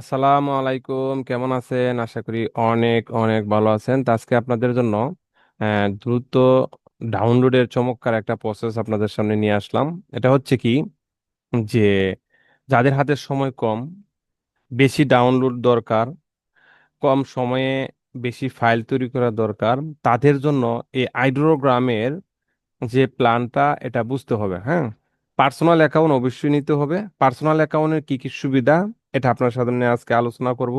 আসসালামু আলাইকুম, কেমন আছেন? আশা করি অনেক অনেক ভালো আছেন। তো আজকে আপনাদের জন্য দ্রুত ডাউনলোডের চমৎকার একটা প্রসেস আপনাদের সামনে নিয়ে আসলাম। এটা হচ্ছে কি, যে যাদের হাতে সময় কম, বেশি ডাউনলোড দরকার, কম সময়ে বেশি ফাইল তৈরি করা দরকার, তাদের জন্য এই আইড্রোগ্রামের যে প্ল্যানটা, এটা বুঝতে হবে হ্যাঁ? পার্সোনাল অ্যাকাউন্ট অবশ্যই নিতে হবে। পার্সোনাল অ্যাকাউন্টের কি কি সুবিধা? এটা আপনার সাথে নিয়ে আজকে আলোচনা করব।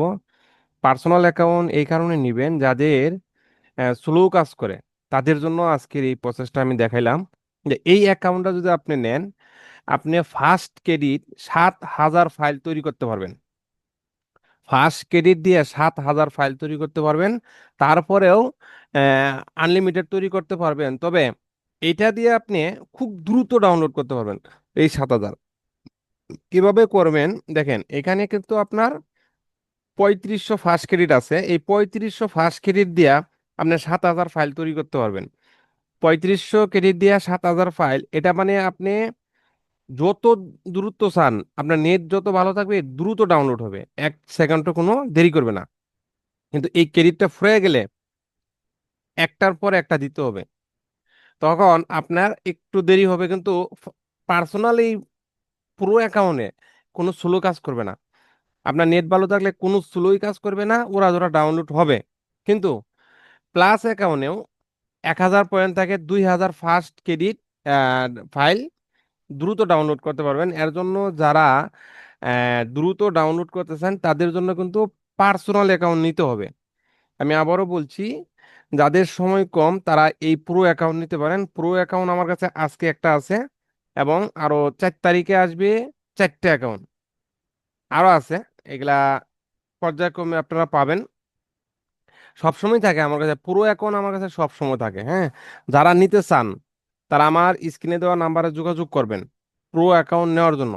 পার্সোনাল অ্যাকাউন্ট এই কারণে নিবেন যাদের স্লো কাজ করে, তাদের জন্য আজকের এই প্রসেসটা আমি দেখাইলাম। যে এই অ্যাকাউন্টটা যদি আপনি নেন, আপনি ফার্স্ট ক্রেডিট সাত হাজার ফাইল তৈরি করতে পারবেন। ফার্স্ট ক্রেডিট দিয়ে সাত হাজার ফাইল তৈরি করতে পারবেন। তারপরেও আনলিমিটেড তৈরি করতে পারবেন। তবে এটা দিয়ে আপনি খুব দ্রুত ডাউনলোড করতে পারবেন এই সাত হাজার। কীভাবে করবেন? দেখেন, এখানে কিন্তু আপনার পঁয়ত্রিশশো ফার্স্ট ক্রেডিট আছে। এই পঁয়ত্রিশশো ফার্স্ট ক্রেডিট দিয়া আপনি সাত হাজার ফাইল তৈরি করতে পারবেন। পঁয়ত্রিশশো ক্রেডিট দিয়া সাত হাজার ফাইল, এটা মানে আপনি যত দ্রুত চান, আপনার নেট যত ভালো থাকবে, দ্রুত ডাউনলোড হবে। এক সেকেন্ডও কোনো দেরি করবে না। কিন্তু এই ক্রেডিটটা ফুরিয়ে গেলে একটার পর একটা দিতে হবে। তখন আপনার একটু দেরি হবে, কিন্তু পার্সোনাল পুরো অ্যাকাউন্টে কোনো স্লো কাজ করবে না। আপনার নেট ভালো থাকলে কোনো স্লোই কাজ করবে না, ওরা ধরা ডাউনলোড হবে। কিন্তু প্লাস অ্যাকাউন্টেও এক হাজার পয়েন্ট থাকে দুই হাজার ফার্স্ট ক্রেডিট ফাইল দ্রুত ডাউনলোড করতে পারবেন। এর জন্য যারা দ্রুত ডাউনলোড করতে চান, তাদের জন্য কিন্তু পার্সোনাল অ্যাকাউন্ট নিতে হবে। আমি আবারও বলছি, যাদের সময় কম, তারা এই প্রো অ্যাকাউন্ট নিতে পারেন। প্রো অ্যাকাউন্ট আমার কাছে আজকে একটা আছে। এবং আরও চার তারিখে আসবে চারটে অ্যাকাউন্ট আরও আছে, এগুলা পর্যায়ক্রমে আপনারা পাবেন। সবসময় থাকে আমার কাছে, পুরো অ্যাকাউন্ট আমার কাছে সবসময় থাকে হ্যাঁ। যারা নিতে চান, তারা আমার স্ক্রিনে দেওয়া নাম্বারে যোগাযোগ করবেন, প্রো অ্যাকাউন্ট নেওয়ার জন্য।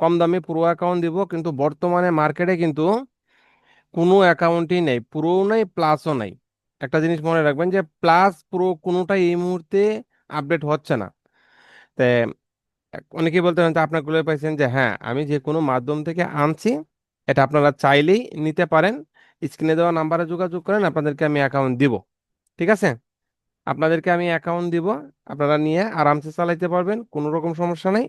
কম দামে প্রো অ্যাকাউন্ট দিব, কিন্তু বর্তমানে মার্কেটে কিন্তু কোনো অ্যাকাউন্টই নেই প্রো নেই প্লাসও নাই। একটা জিনিস মনে রাখবেন যে প্লাস প্রো কোনোটাই এই মুহূর্তে আপডেট হচ্ছে না। তে অনেকেই বলতে পারেন যে আপনারগুলো পাইছেন যে হ্যাঁ আমি যে কোনো মাধ্যম থেকে আনছি, এটা আপনারা চাইলেই নিতে পারেন। স্ক্রিনে দেওয়া নাম্বারে যোগাযোগ করেন, আপনাদেরকে আমি অ্যাকাউন্ট দিব। ঠিক আছে? আপনাদেরকে আমি অ্যাকাউন্ট দিব, আপনারা নিয়ে আরামসে চালাইতে পারবেন, কোনো রকম সমস্যা নেই।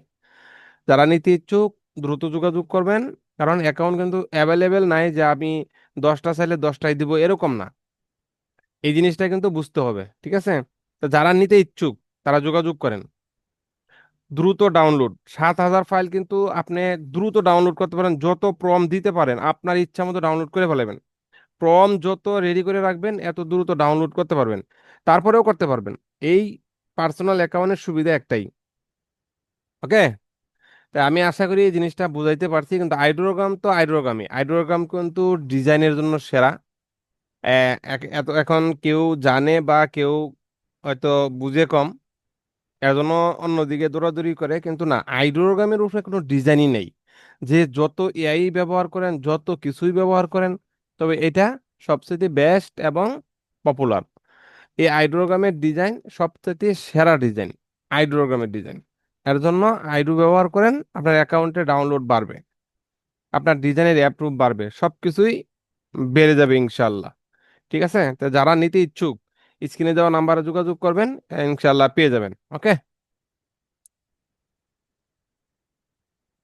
যারা নিতে ইচ্ছুক, দ্রুত যোগাযোগ করবেন, কারণ অ্যাকাউন্ট কিন্তু অ্যাভেলেবেল নাই যে আমি দশটা চাইলে দশটাই দিব, এরকম না। এই জিনিসটা কিন্তু বুঝতে হবে, ঠিক আছে? তো যারা নিতে ইচ্ছুক, তারা যোগাযোগ করেন। দ্রুত ডাউনলোড সাত হাজার ফাইল কিন্তু আপনি দ্রুত ডাউনলোড করতে পারেন, যত প্রম দিতে পারেন, আপনার ইচ্ছা মতো ডাউনলোড করে ফেলাবেন। প্রম যত রেডি করে রাখবেন, এত দ্রুত ডাউনলোড করতে পারবেন। তারপরেও করতে পারবেন। এই পার্সোনাল অ্যাকাউন্টের সুবিধা একটাই। ওকে? তাই আমি আশা করি এই জিনিসটা বুঝাইতে পারছি, কিন্তু আইড্রোগ্রাম তো আইড্রোগ্রামই আইড্রোগ্রাম কিন্তু ডিজাইনের জন্য সেরা। এত, এখন কেউ জানে বা কেউ হয়তো বুঝে কম। এর জন্য অন্যদিকে দৌড়াদৌড়ি করে, কিন্তু না আইড্রোগ্রামের উপরে কোনো ডিজাইনই নেই। যে যত এআই ব্যবহার করেন, যত কিছুই ব্যবহার করেন, তবে এটা সবচেয়ে বেস্ট এবং পপুলার এই আইড্রোগ্রামের ডিজাইন সবচেয়ে সেরা ডিজাইন আইড্রোগ্রামের ডিজাইন। এর জন্য আইড্রো ব্যবহার করেন, আপনার অ্যাকাউন্টে ডাউনলোড বাড়বে, আপনার ডিজাইনের অ্যাপ্রুভ বাড়বে সব কিছুই বেড়ে যাবে ইনশাল্লাহ ঠিক আছে? তো যারা নিতে ইচ্ছুক স্ক্রিনে দেওয়া নাম্বারে যোগাযোগ করবেন ইনশাল্লাহ পেয়ে যাবেন ওকে?